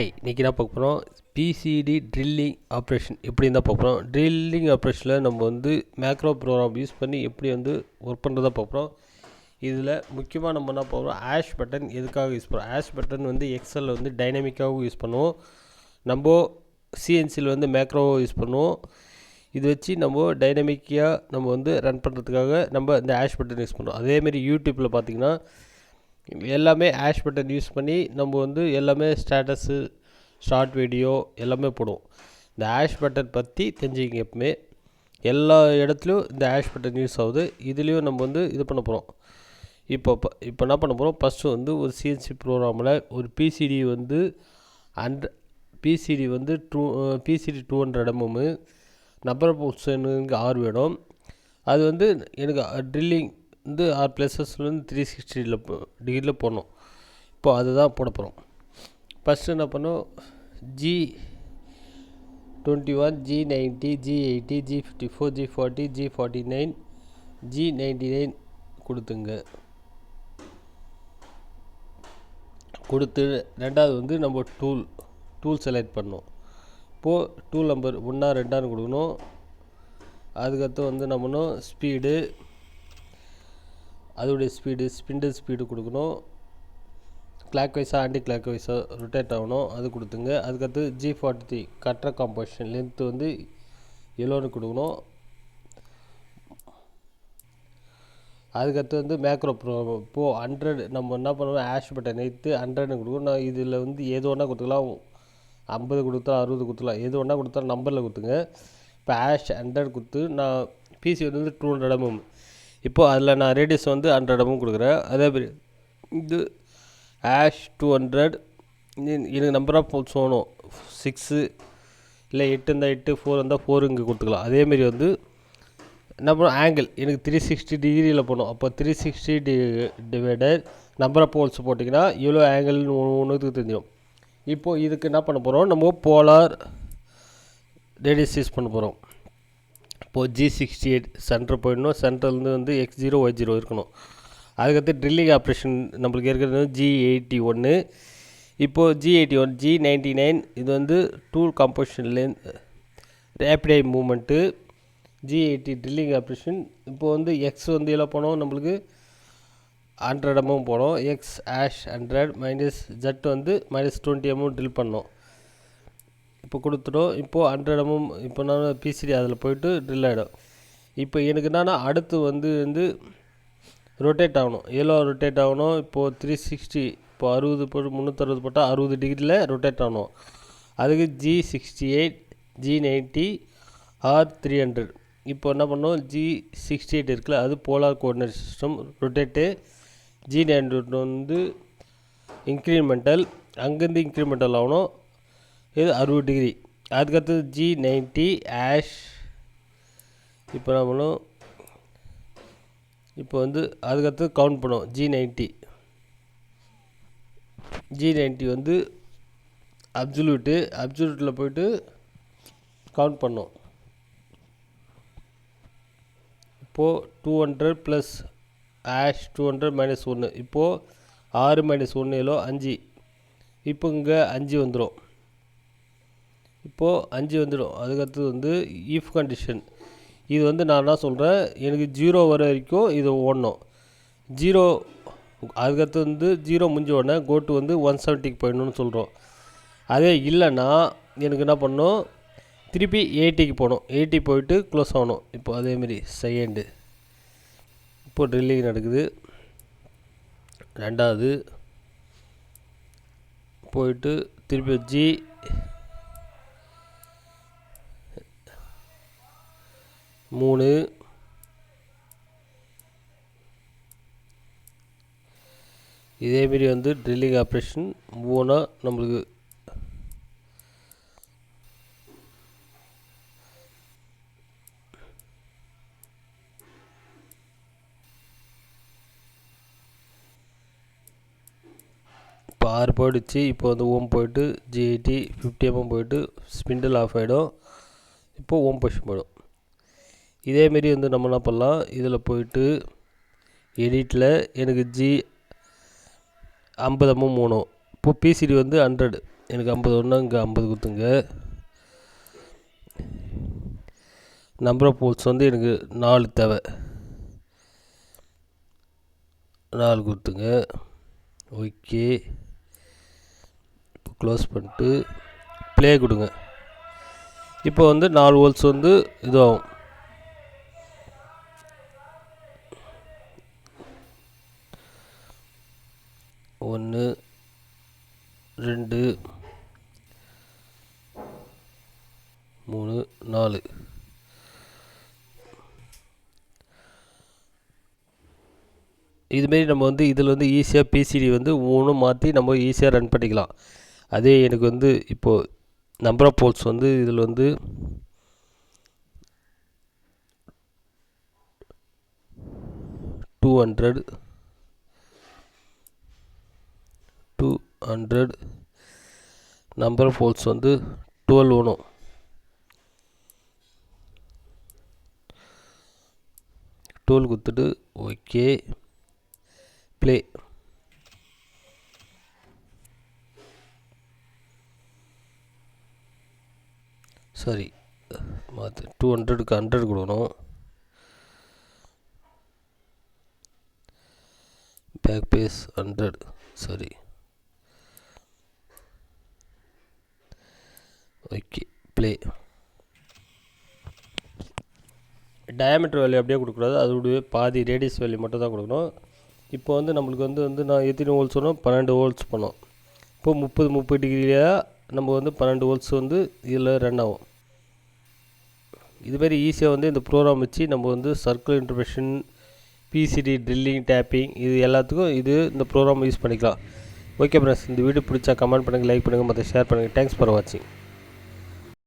இன்றைக்கி என்ன பார்க்க போகிறோம் பிசிடி ட்ரில்லிங் ஆப்ரேஷன் எப்படி இருந்தால் பார்க்க போகிறோம் ட்ரில்லிங் ஆப்ரேஷனில் நம்ம வந்து மேக்ரோ ப்ரோக்ராம் யூஸ் பண்ணி எப்படி வந்து ஒர்க் பண்ணுறதா பார்க்குறோம் இதில் முக்கியமாக நம்ம என்ன பார்க்குறோம் ஆஷ் பட்டன் எதுக்காக யூஸ் பண்ணுறோம் ஆஷ் பட்டன் வந்து எக்ஸலில் வந்து டைனமிக்காகவும் யூஸ் பண்ணுவோம். நம்ம சிஎன்சியில் வந்து மேக்ரோவை யூஸ் பண்ணுவோம். இது வச்சு நம்ம டைனமிக்காக நம்ம வந்து ரன் பண்ணுறதுக்காக நம்ம இந்த ஆஷ் பட்டன் யூஸ் பண்ணுறோம் அதேமாரி யூடியூப்பில் பார்த்திங்கன்னா எல்லாமே ஆஷ் பட்டன் யூஸ் பண்ணி நம்ம வந்து எல்லாமே ஸ்டேட்டஸு ஷார்ட் வீடியோ எல்லாமே போடுவோம். இந்த ஆஷ் பட்டன் பற்றி தெரிஞ்சுக்கிங்க எப்பவுமே. எல்லா இடத்துலையும் இந்த ஆஷ் பட்டன் யூஸ் ஆகுது. இதுலேயும் நம்ம வந்து இது பண்ண போகிறோம் இப்போ இப்போ என்ன பண்ண போகிறோம் ஃபஸ்ட்டு வந்து ஒரு சிஎன்சி ப்ரோக்ராமில் ஒரு பிசிடி வந்து அண்ட் பிசிடி வந்து to PCD two hundred mm number பொசிஷனுக்கு ஆறு வேணும். அது வந்து எனக்கு ட்ரில்லிங் வந்து ஆறு ப்ளஸஸ்லேருந்து த்ரீ சிக்ஸ்டியில் டிகிரியில் போடணும். இப்போ அதுதான் போட போகிறோம் ஃபஸ்ட்டு என்ன பண்ணோம் G twenty one G ninety G eighty G fifty four G forty G forty nine G ninety nine கொடுத்துங்க. கொடுத்து ரெண்டாவது வந்து நம்ம டூல் டூல் செலக்ட் பண்ணோம் இப்போது டூல் நம்பர் ஒன்றா ரெண்டான்னு கொடுக்கணும். அதுக்கடுத்து வந்து நம்ம ஸ்பீடு அதோடைய ஸ்பீடு ஸ்பிண்டில் ஸ்பீடு கொடுக்கணும். கிளாக் வைஸாக ஆன்டி கிளாக் வைஸாக ரொட்டேட் ஆகணும். அது கொடுத்துங்க. அதுக்கடுத்து ஜி ஃபார்ட்டி த்ரீ கட்டுற காம்போசிஷன் லென்த்து வந்து எல்லோன்னு கொடுக்கணும். அதுக்கடுத்து வந்து மேக்ரோ ப்ரோ இப்போது ஹண்ட்ரட் நம்ம என்ன பண்ணுவோம்? ஆஷ் பட்டன் எடுத்து ஹண்ட்ரட்னு கொடுக்கணும். நான் இதில் வந்து எது ஒன்றா கொடுத்துக்கலாம். ஐம்பது கொடுத்தா அறுபது கொடுத்துலாம் எது ஒன்றா கொடுத்தா நம்பரில் கொடுத்துங்க. இப்போ ஆஷ் ஹண்ட்ரட் கொடுத்து நான் பிசி வந்து டூ ஹண்ட்ரட் எம்எம் இப்போது அதில் நான் ரேடியஸ் வந்து ஹண்ட்ரட் எம்எம் கொடுக்குறேன். அதே மாதிரி இது ஆஷ் டூ ஹண்ட்ரட் எனக்கு நம்பர் ஆஃப் போல்ஸ் வேணும். சிக்ஸு இல்லை எட்டு இருந்தால் எட்டு ஃபோர் இருந்தால் ஃபோர் இங்கே கொடுத்துக்கலாம். அதேமாரி வந்து என்ன பண்ணும் ஆங்கிள் எனக்கு த்ரீ சிக்ஸ்டி டிகிரியில் போகணும் அப்போ three sixty D divider number of poles போட்டிங்கன்னா எவ்வளோ ஆங்கிள்னு ஒன்றுக்கு தெரிஞ்சிடும். இப்போது இதுக்கு என்ன பண்ண போகிறோம் நம்ம போலார் ரேடியஸ் யூஸ் பண்ண போகிறோம் இப்போது ஜி சிக்ஸ்டி எயிட் சென்டர் போயிடணும் சென்டர்லேருந்து வந்து எக்ஸ் ஜீரோ ஒய் ஜீரோ இருக்கணும். அதுக்கடுத்து ட்ரில்லிங் ஆப்ரேஷன் நம்மளுக்கு இருக்கிறது ஜி எயிட்டி ஒன்று இப்போது G eighty one G ninety nine இது வந்து டூல் காம்போசிஷன்லேருந்து ரேப்பிடை movement G eighty drilling operation இப்போது வந்து எக்ஸ் வந்து எவ்வளோ போனோம்? நம்மளுக்கு ஹண்ட்ரட் எம்எம் போனோம். X as hundred minus Z வந்து மைனஸ் டுவெண்ட்டி எம்எம் ட்ரில் பண்ணோம். இப்போ கொடுத்துட்டோம். இப்போது ஹண்ட்ரட் இப்போ நான் பிசிடி அதில் போயிட்டு ட்ரில் ஆகிடும் இப்போ எனக்கு என்னென்னா அடுத்து வந்து வந்து ரொட்டேட் ஆகணும். எல்லோ ரொட்டேட் ஆகணும். இப்போது த்ரீ சிக்ஸ்டி இப்போ அறுபது போட்டு முந்நூற்றறுபது போட்டால் அறுபது டிகிரியில் ரொட்டேட் ஆகணும். அதுக்கு G sixty eight G ninety R three hundred இப்போ என்ன பண்ணோம் ஜி சிக்ஸ்டி எயிட் இருக்குல்ல அது polar coordinate system rotate G hundred வந்து இன்க்ரிமெண்டல் அங்கேருந்து இன்க்ரிமெண்டல் ஆகணும். இது அறுபது டிகிரி அதுக்கடுத்தது ஜி நைன்ட்டி ஆஷ் இப்போ என்ன பண்ணும்? இப்போ வந்து அதுக்கடுத்து கவுண்ட் பண்ணுவோம் ஜி நைன்ட்டி ஜி நைன்ட்டி வந்து அப்சல்யூட்டு அப்சல்யூட்டில் போய்ட்டு கவுண்ட் பண்ணோம். இப்போது two hundred plus as two hundred minus ஒன்று இப்போது ஆறு மைனஸ் ஒன்று எவ்வளோ அஞ்சு. இப்போ இங்கே அஞ்சு வந்துடும் இப்போது அஞ்சு வந்துடும். அதுக்கடுத்தது வந்து ஈஃப் கண்டிஷன் இது வந்து நான் என்ன சொல்கிறேன் எனக்கு ஜீரோ வர வரைக்கும் இது ஓடணும். ஜீரோ அதுக்கடுத்து வந்து ஜீரோ முடிஞ்ச உடனே கோட்டு வந்து ஒன் செவன்ட்டிக்கு போயிடணும்னு சொல்கிறோம் அதே இல்லைன்னா எனக்கு என்ன பண்ணணும்? திருப்பி எயிட்டிக்கு போகணும். எயிட்டி போயிட்டு க்ளோஸ் ஆகணும். இப்போ அதேமாரி செகண்டு இப்போ ட்ரில்லிங் நடக்குது. ரெண்டாவது போயிட்டு திருப்பி ஜி மூணு. இதேமாரி வந்து ட்ரில்லிங் ஆப்ரேஷன் மூணாக நம்மளுக்கு. இப்போ ஆறு போயிடுச்சு. இப்போ வந்து ஓம் போயிட்டு ஜிஐடி ஃபிஃப்டி எம்எம் போயிட்டு ஸ்பிண்டில் ஆஃப் ஆகிடும் இப்போது ஓம் பொஷன் போயிடும். இதேமாரி வந்து நம்ம என்ன பண்ணலாம்? இதில் போயிட்டு எடிட்டில் எனக்கு ஜி ஐம்பது எம்எம் மூணும். இப்போ பிசிடி வந்து ஹண்ட்ரட் எனக்கு ஐம்பது ஒன்று இங்கே ஐம்பது கொடுத்துங்க. நம்பர் ஆஃப் போல்ஸ் வந்து எனக்கு நாலு தேவை. நாலு கொடுத்துங்க. ஓகே இப்போ க்ளோஸ் பண்ணிட்டு ப்ளே கொடுங்க. இப்போ வந்து நாலு ஹோல்ஸ் வந்து இதுவாகும் ஒன்று ரெண்டு மூணு நாலு. இதுமாரி நம்ம வந்து இதில் வந்து ஈஸியாக பிசிடி வந்து ஒவ்வொன்றும் மாற்றி நம்ம ஈஸியாக ரன் பண்ணிக்கலாம். அதே எனக்கு வந்து இப்போது நம்பர் ஆஃப் போல்ஸ் வந்து இதில் வந்து two hundred two hundred number of holes வந்து டுவெல் வேணும் டுவெல் கொடுத்துட்டு ஓகே ப்ளே சரி மாற்று டூ ஹண்ட்ரடுக்கு ஹண்ட்ரட் கொடுக்கணும். பேக் பேஸ் ஹண்ட்ரட் சரி ஓகே ப்ளே டயாமீட்டர் வேல்யூ அப்படியே கொடுக்கக்கூடாது. அதோடைய பாதி ரேடியஸ் வேல்யூ மட்டும் தான் கொடுக்கணும். இப்போ வந்து நம்மளுக்கு வந்து வந்து நான் எத்தனை ஹோல்ஸ் சொன்னோம்? பன்னெண்டு ஹோல்ஸ் பண்ணோம் இப்போ முப்பது முப்பது டிகிரியாக நம்ம வந்து பன்னெண்டு ஹோல்ஸ் வந்து இதில் ரன் ஆகும். இதுமாரி ஈஸியாக வந்து இந்த ப்ரோக்ராம் வச்சு நம்ம வந்து circle interpolation PCD drilling tapping இது எல்லாத்துக்கும் இது இந்த ப்ரோக்ராம் யூஸ் பண்ணிக்கலாம். ஓகே ஃப்ரெண்ட்ஸ் இந்த வீடியோ பிடிச்சா கமெண்ட் பண்ணுங்கள் லைக் பண்ணுங்கள் மற்ற ஷேர் பண்ணுங்கள் தேங்க்ஸ் ஃபார் வாட்சிங்